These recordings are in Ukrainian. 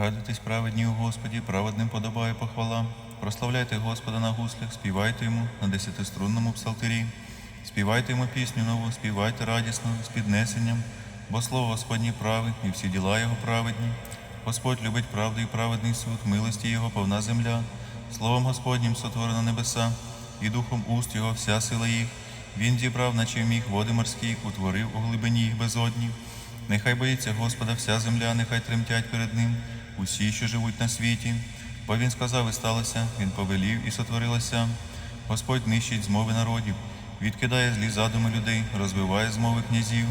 Радуйтесь, праведні у Господі, праведним подобає похвала. Прославляйте Господа на гуслях, співайте йому на десятиструнному псалтирі. Співайте йому пісню нову, співайте радісно, з піднесенням, бо слово Господнє праве, і всі діла його праведні. Господь любить правду і праведний суд, милості його повна земля. Словом Господнім сотворено небеса, і духом уст його вся сила їх. Він зібрав, наче міг води морські, утворив у глибині їх безодні. Нехай боїться Господа вся земля, нехай тремтять перед ним усі, що живуть на світі. Бо він сказав і сталося, він повелів і сотворилося. Господь нищить змови народів, відкидає злі задуми людей, розбиває змови князів.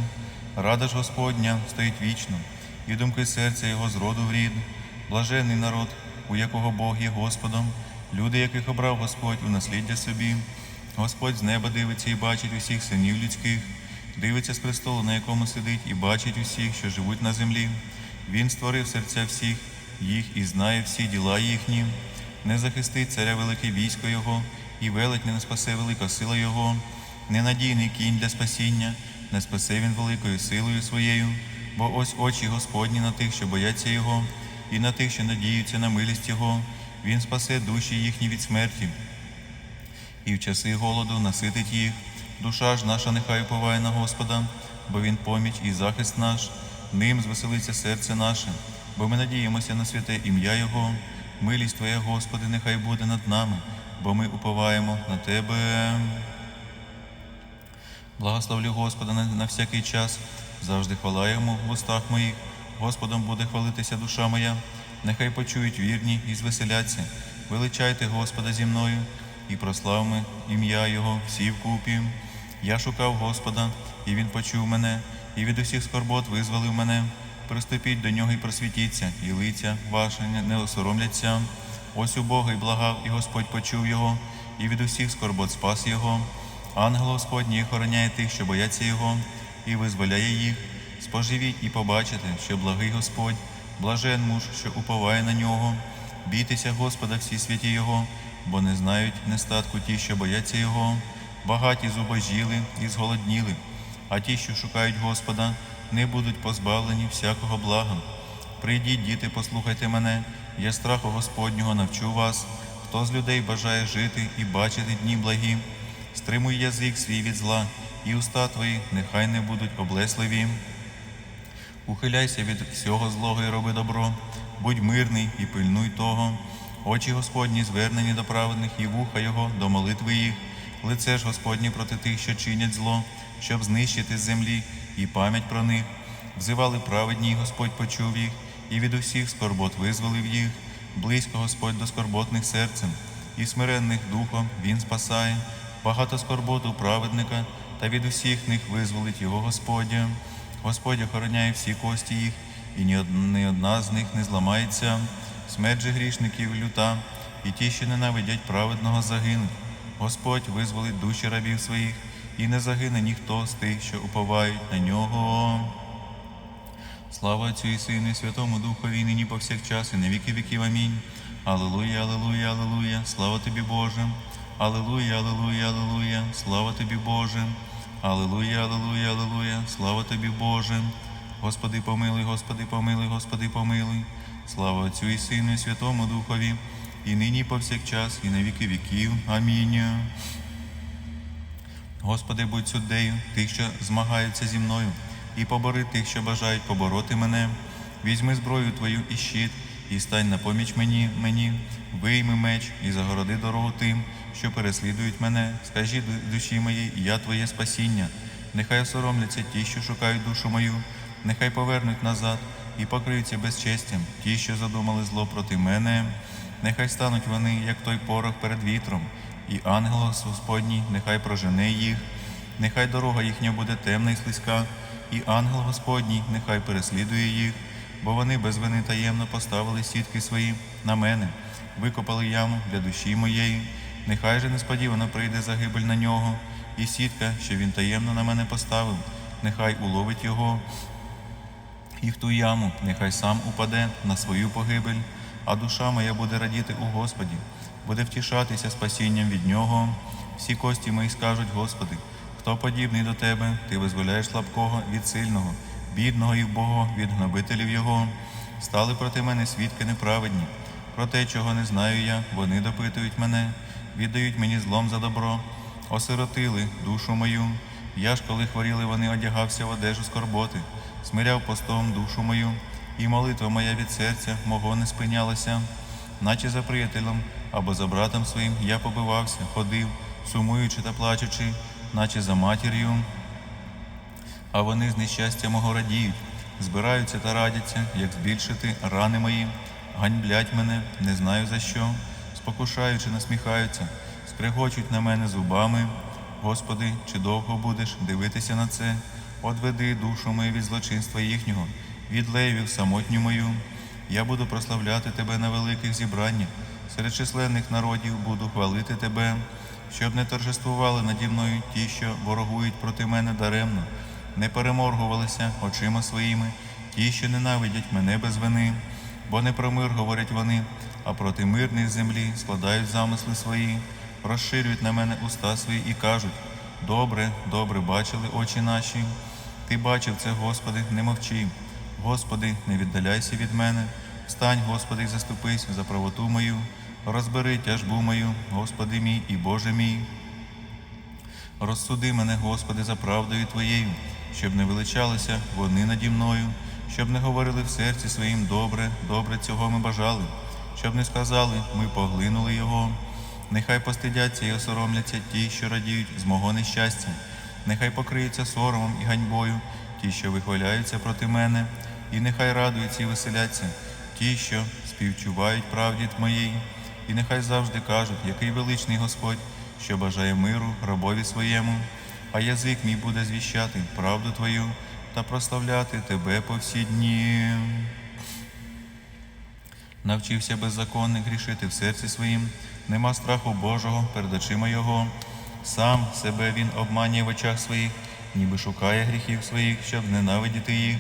Рада ж Господня стоїть вічно, і думки серця його з роду в рід. Блаженний народ, у якого Бог є Господом, люди, яких обрав Господь у насліддя собі. Господь з неба дивиться і бачить усіх синів людських, дивиться з престолу, на якому сидить, і бачить усіх, що живуть на землі. Він створив серця всіх їх і знає всі діла їхні. Не захистить царя велике військо Його, і велетня не спасе велика сила Його. Ненадійний кінь для спасіння, не спасе він великою силою своєю, бо ось очі Господні на тих, що бояться Його, і на тих, що надіються на милість Його. Він спасе душі їхні від смерті і в часи голоду наситить їх. Душа ж наша нехай уповає на Господа, бо Він поміч і захист наш, ним звеселиться серце наше, бо ми надіємося на святе ім'я Його. Милість Твоя, Господи, нехай буде над нами, бо ми уповаємо на Тебе. Благословлю Господа на, на всякий час, завжди хвала Йому в устах моїх. Господом буде хвалитися душа моя, нехай почують вірні і звеселяться. Величайте Господа зі мною і прославимо ім'я Його всі вкупі. Я шукав Господа, і Він почув мене, і від усіх скорбот визволив мене. Приступіть до нього і просвітіться, і лиця ваші не- осоромляться. Ось у Бога й благав, і Господь почув його, і від усіх скорбот спас його. Ангел Господній охороняє тих, що бояться Його, і визволяє їх. Споживіть і побачите, що благий Господь, блажен муж, що уповає на нього. Бійтеся Господа всі святі Його, бо не знають нестатку ті, що бояться Його. Багаті зубожіли і зголодніли, а ті, що шукають Господа, не будуть позбавлені всякого блага. Прийдіть, діти, послухайте мене, я страху Господнього навчу вас. Хто з людей бажає жити і бачити дні благі, стримуй язик свій від зла, і уста твої нехай не будуть облесливі. Ухиляйся від всього злого і роби добро, будь мирний і пильнуй того. Очі Господні звернені до праведних і вуха Його до молитви їх. Лице ж Господнє проти тих, що чинять зло, щоб знищити з землі і пам'ять про них. Взивали праведні, і Господь почув їх, і від усіх скорбот визволив їх. Близько Господь до скорботних серцем, і смиренних духом Він спасає. Багато скорбот у праведника, та від усіх них визволить його Господь. Господь охороняє всі кості їх, і ні одна з них не зламається. Смерть же грішників люта, і ті, що ненавидять праведного, загинуть. Господь визволить душі рабів своїх, і не загине ніхто з тих, що уповають на нього. Слава Отцю і Сину, і Святому Духові, нині повсякчас, і на віки віків. Амінь. Аллилуйя, аллилуйя, аллилуйя, слава тобі, Боже. Аллилуйя, аллилуйя, аллилуйя, слава тобі, Боже. Аллилуйя, аллилуйя, аллилуйя, слава тобі, Боже. Господи, помилуй, Господи, помилуй, Господи, помилуй. Слава Отцю і Сину, і Святому Духові, і нині повсякчас, і на віки віків. Амінь. Господи, будь суддею тих, що змагаються зі мною, і побори тих, що бажають побороти мене. Візьми зброю Твою і щит, і стань на поміч мені, мені, вийми меч і загороди дорогу тим, що переслідують мене. Скажи душі моїй, я Твоє спасіння. Нехай осоромляться ті, що шукають душу мою, нехай повернуть назад і покриються безчестям ті, що задумали зло проти мене. Нехай стануть вони, як той порох перед вітром, і ангел Господній нехай прожене їх. Нехай дорога їхня буде темна і слизька, і ангел Господній нехай переслідує їх, бо вони без вини таємно поставили сітки свої на мене, викопали яму для душі моєї. Нехай же несподівано прийде загибель на нього, і сітка, що він таємно на мене поставив, нехай уловить його, і в ту яму нехай сам упаде на свою погибель, а душа моя буде радіти у Господі, буде втішатися спасінням від нього. Всі кості мої скажуть, Господи, хто подібний до Тебе, Ти визволяєш слабкого від сильного, бідного і вбогого від гнобителів Його. Стали проти мене свідки неправедні. Про те, чого не знаю я, вони допитують мене, віддають мені злом за добро, осиротили душу мою. Я ж, коли хворіли, вони одягався в одежу скорботи, смиряв постом душу мою, і молитва моя від серця мого не спинялася, наче за приятелем або за братом своїм я побивався, ходив, сумуючи та плачучи, наче за матір'ю. А вони з нещастя мого радіють, збираються та радяться, як збільшити рани мої, ганьблять мене, не знаю за що, спокушаючи, насміхаються, скрегочуть на мене зубами. Господи, чи довго будеш дивитися на це? Одведи душу мою від злочинства їхнього, від левів самотню мою. Я буду прославляти Тебе на великих зібраннях, серед численних народів буду хвалити Тебе, щоб не торжествували наді мною ті, що ворогують проти мене даремно, не переморгувалися очима своїми, ті, що ненавидять мене без вини, бо не про мир говорять вони, а проти мирних землі складають замисли свої, розширюють на мене уста свої і кажуть: добре, добре бачили очі наші. Ти бачив це, Господи, не мовчи. Господи, не віддаляйся від мене. Встань, Господи, і заступись за правоту мою, розбери тяжбу мою, Господи мій і Боже мій. Розсуди мене, Господи, за правдою Твоєю, щоб не величалися вони наді мною, щоб не говорили в серці своїм добре, добре цього ми бажали, щоб не сказали, ми поглинули Його. Нехай постидяться і осоромляться ті, що радіють з мого нещастя, нехай покриються соромом і ганьбою ті, що вихваляються проти мене, і нехай радуються і веселяться ті, що співчувають правді моїй, і нехай завжди кажуть, який величний Господь, що бажає миру рабові своєму, а язик мій буде звіщати правду Твою та прославляти Тебе по всі дні. Навчився беззаконник грішити в серці своїм, нема страху Божого перед очима Його. Сам себе він обманює в очах своїх, ніби шукає гріхів своїх, щоб зненавидіти їх.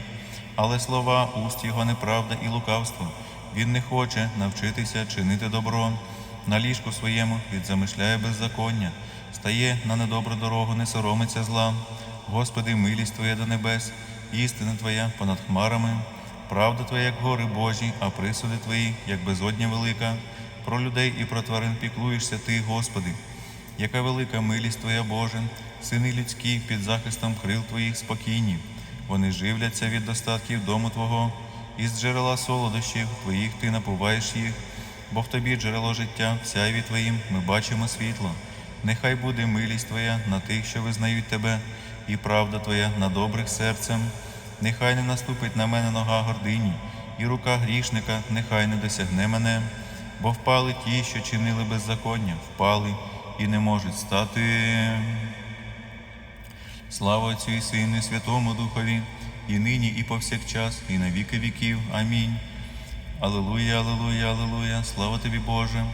Але слова уст його неправда і лукавство. Він не хоче навчитися чинити добро. На ліжку своєму відзамишляє беззаконня, стає на недобру дорогу, не соромиться зла. Господи, милість Твоя до небес, істина Твоя понад хмарами, правда Твоя, як гори Божі, а присуди Твої, як безодня велика. Про людей і про тварин піклуєшся Ти, Господи. Яка велика милість Твоя Боже, сини людські під захистом крил Твоїх спокійні. Вони живляться від достатків дому Твого, і з джерела солодощів Твоїх Ти напуваєш їх, бо в Тобі джерело життя, в сяйві Твоїм ми бачимо світло. Нехай буде милість Твоя на тих, що визнають Тебе, і правда Твоя на добрих серцем. Нехай не наступить на мене нога гордині, і рука грішника нехай не досягне мене, бо впали ті, що чинили беззаконня, впали і не можуть стати. Слава Отцю і Сину, і Святому Духові, і нині, і повсякчас, і на віки віків. Амінь. Аллилуйя, аллилуйя, аллилуйя, слава тобі, Боже.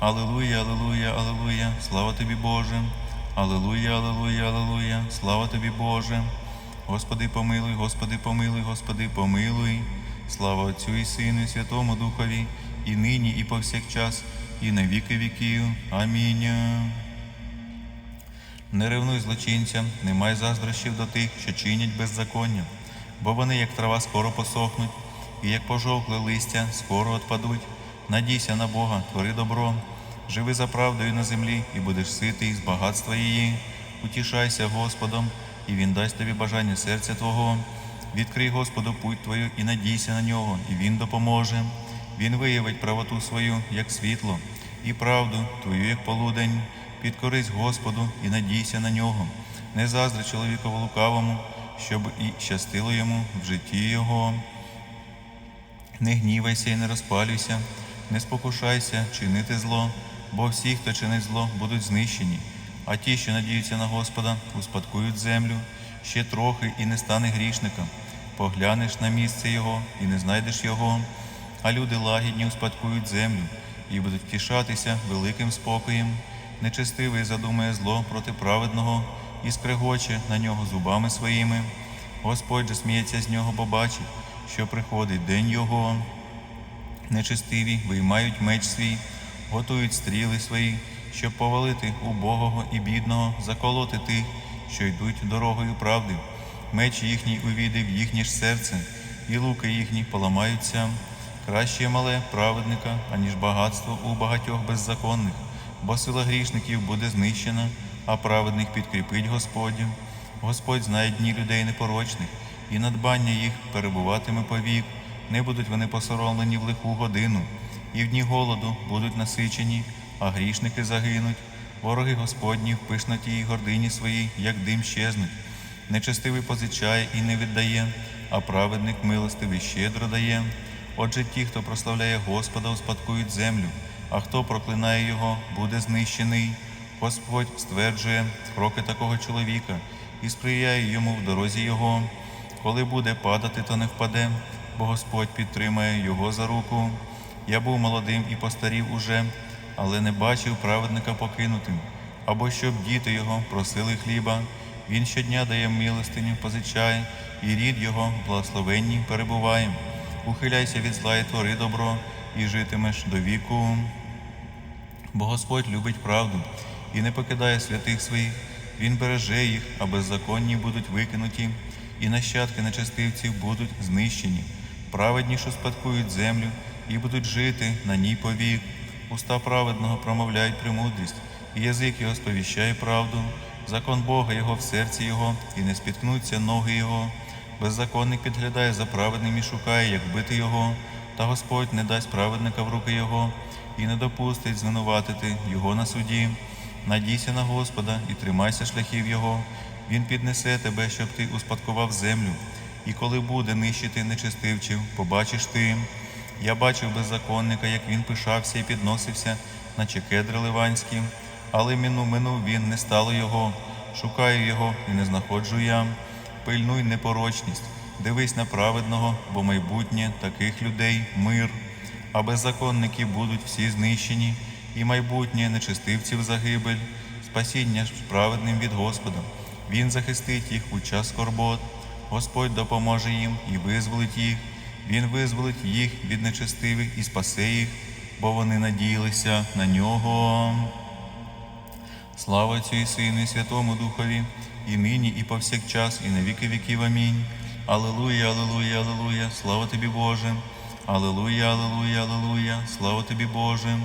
Аллилуйя, аллилуйя, аллилуйя, слава тобі, Боже. Аллилуйя, аллилуйя, аллилуйя, слава тобі, Боже. Господи, помилуй, Господи, помилуй, Господи, помилуй. Слава Отцю і Сину, і Святому Духові, і нині, і повсякчас, і на віки віків. Амінь. Не ревнуй злочинцям, не май заздрощів до тих, що чинять беззаконня, бо вони, як трава, скоро посохнуть, і як пожовкле листя, скоро отпадуть. Надійся на Бога, твори добро, живи за правдою на землі, і будеш ситий з багатства її. Утішайся Господом, і Він дасть тобі бажання серця Твого. Відкрий Господу путь твою і надійся на нього, і Він допоможе. Він виявить правоту свою, як світло, і правду твою, як полудень. Підкорись Господу і надійся на нього. Не заздри чоловікову лукавому, щоб і щастило йому в житті його. Не гнівайся і не розпалюйся, не спокушайся чинити зло, бо всі, хто чинить зло, будуть знищені, а ті, що надіються на Господа, успадкують землю ще трохи і не стане грішником. Поглянеш на місце його і не знайдеш його, а люди лагідні успадкують землю і будуть втішатися великим спокоєм. Нечестивий задумає зло проти праведного і скрегоче на нього зубами своїми. Господь же сміється з нього, бо бачить, що приходить день його. Нечестиві виймають меч свій, готують стріли свої, щоб повалити убогого і бідного, заколоти тих, що йдуть дорогою правди. Меч їхній увійде в їхнє ж серце, і луки їхні поламаються. Краще мале праведника, аніж багатство у багатьох беззаконних, бо сила грішників буде знищена, а праведних підкріпить Господь. Господь знає дні людей непорочних, і надбання їх перебуватиме повік. Не будуть вони посоромлені в лиху годину, і в дні голоду будуть насичені, а грішники загинуть. Вороги Господні в пишноті й гордині своїй, як дим щезнуть. Нечестивий позичає і не віддає, а праведник милостивий щедро дає. Отже, ті, хто прославляє Господа, успадкують землю, а хто проклинає його, буде знищений. Господь стверджує кроки такого чоловіка і сприяє йому в дорозі його. Коли буде падати, то не впаде, бо Господь підтримає його за руку. Я був молодим і постарів уже, але не бачив праведника покинутим, або щоб діти його просили хліба. Він щодня дає милостиню, позичає, і рід його благословенні перебуває. Ухиляйся від зла і твори добро, і житимеш до віку. Бо Господь любить правду і не покидає святих своїх. Він береже їх, а беззаконні будуть викинуті, і нащадки нечестивців будуть знищені. Праведні, що спадкують землю, і будуть жити на ній повік. Уста праведного промовляють премудрість, і язик його сповіщає правду. Закон Бога його в серці його, і не спіткнуться ноги його. Беззаконник підглядає за праведним і шукає, як бити його, та Господь не дасть праведника в руки його і не допустить звинуватити його на суді. Надійся на Господа і тримайся шляхів Його. Він піднесе тебе, щоб ти успадкував землю. І коли буде нищити нечестивців, побачиш ти. Я бачив беззаконника, як він пишався і підносився, наче кедри ливанські, але міну минув він, не стало його. Шукаю його і не знаходжу я. Пильнуй непорочність, дивись на праведного, бо майбутнє таких людей мир, а беззаконники будуть всі знищені, і майбутнє нечестивців загибель, спасіння праведним від Господа. Він захистить їх у час скорбот. Господь допоможе їм і визволить їх. Він визволить їх від нечестивих і спасе їх, бо вони надіялися на нього. Слава і Сину, і Святому Духові, і нині, і повсякчас, і на віки віків. Амінь. Алілуя, алілуя, алілуя, слава тобі, Боже. Алілуя, алілуя, алілуя, слава тобі, Боже.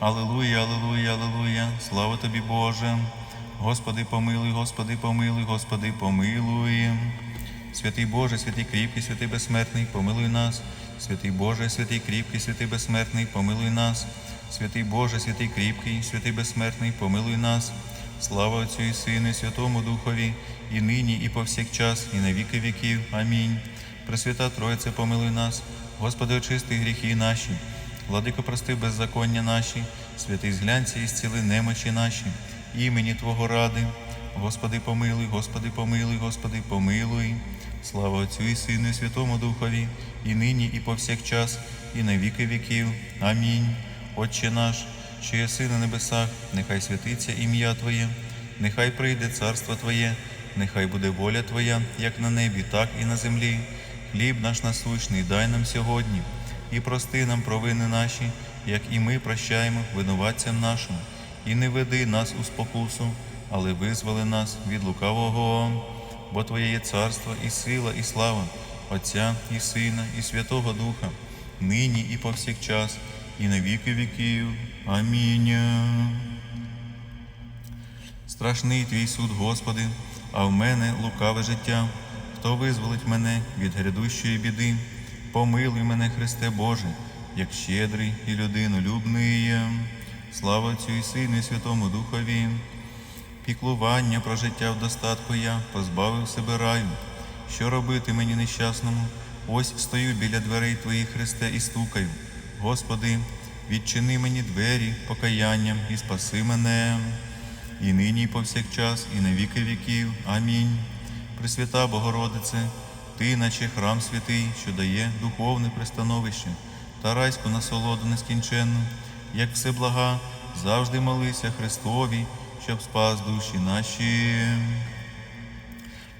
Алілуя, алілуя, алілуя, слава тобі, Боже. Господи, помилуй, Господи, помилуй, Господи, помилуй. Святий Боже, святий кріпкий, святий безсмертний, помилуй нас. Святий Боже, святий кріпкий, святий безсмертний, помилуй нас. Святий Боже, святий кріпкий, святий безсмертний, помилуй нас. Слава Отцю і Сину, і Святому Духові, і нині, і повсякчас, і на віки віків. Амінь. Пресвята Тройце, помилуй нас. Господи, очисти гріхи наші. Владико, прости беззаконня наші, святий зглянься і зціли немочі наші, імені Твого ради. Господи, помилуй, Господи, помилуй, Господи, помилуй. Слава Отцю і Сину, і Святому Духові, і нині, і повсякчас, і на віки віків. Амінь. Отче наш, що єси на небесах, нехай святиться ім'я Твоє, нехай прийде царство Твоє, нехай буде воля Твоя, як на небі, так і на землі. Хліб наш насущний дай нам сьогодні, і прости нам провини наші, як і ми прощаємо винуватцям нашим, і не веди нас у спокусу, але визволи нас від лукавого. Бо Твоє є царство і сила, і слава, Отця і Сина, і Святого Духа, нині і повсякчас, і на віки віків. Амінь. Страшний твій суд, Господи, а в мене лукаве життя. Хто визволить мене від грядущої біди? Помилуй мене, Христе Боже, як щедрий і людинолюбний. Слава Отцю і Сину, і Святому Духові. Піклування про життя в достатку я позбавив себе раю. Що робити мені нещасному? Ось стою біля дверей Твоїх, Христе, і стукаю. Господи, відчини мені двері покаянням і спаси мене. І нині, і повсякчас, і на віки віків. Амінь. Пресвята Богородице, Ти, наче храм святий, що дає духовне пристановище та райську насолоду нескінченну, як все блага, завжди молися Христові, щоб спас душі наші.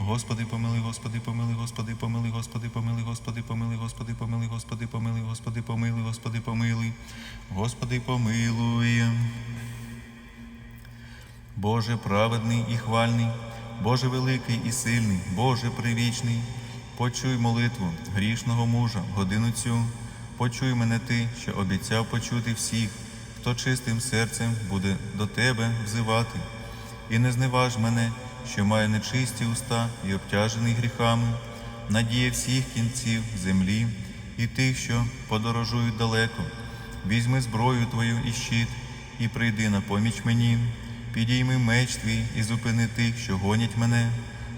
Господи, помили, Господи, помили, Господи, помили, Господи, помили, Господи, помили, Господи, помили, Господи, помили, Господи, помили, Господи, помилуй, Господи, помилуй. Боже праведний і хвальний, Боже великий і сильний, Боже привічний, почуй молитву грішного мужа годину цю, почуй мене ти, що обіцяв почути всіх, хто чистим серцем буде до Тебе взивати, і не зневаж мене, що маю нечисті уста і обтяжений гріхами, надія всіх кінців землі і тих, що подорожують далеко. Візьми зброю Твою і щит, і прийди на поміч мені. Підійми меч твій і зупини тих, що гонять мене,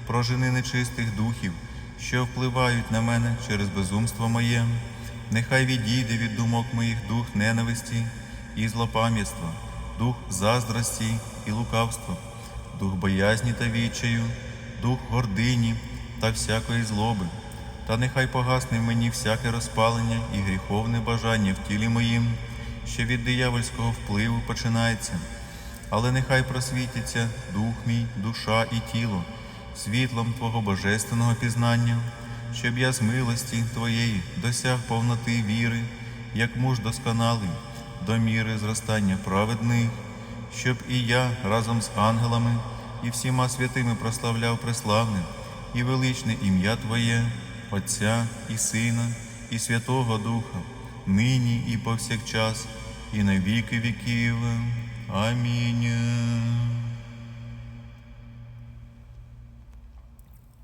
прожени нечистих духів, що впливають на мене через безумство моє. Нехай відійде від думок моїх дух ненависті і злопам'ятства, дух заздрості і лукавства, дух боязні та відчаю, дух гордині та всякої злоби. Та нехай погасне в мені всяке розпалення і гріховне бажання в тілі моїм, що від диявольського впливу починається але нехай просвітиться дух мій, душа і тіло світлом Твого божественного пізнання, щоб я з милості Твоєї досяг повноти віри, як муж досконалий, до міри зростання праведних, щоб і я разом з ангелами і всіма святими прославляв преславне і величне ім'я Твоє, Отця і Сина, і Святого Духа, нині і повсякчас, і на віки віків. Амінь.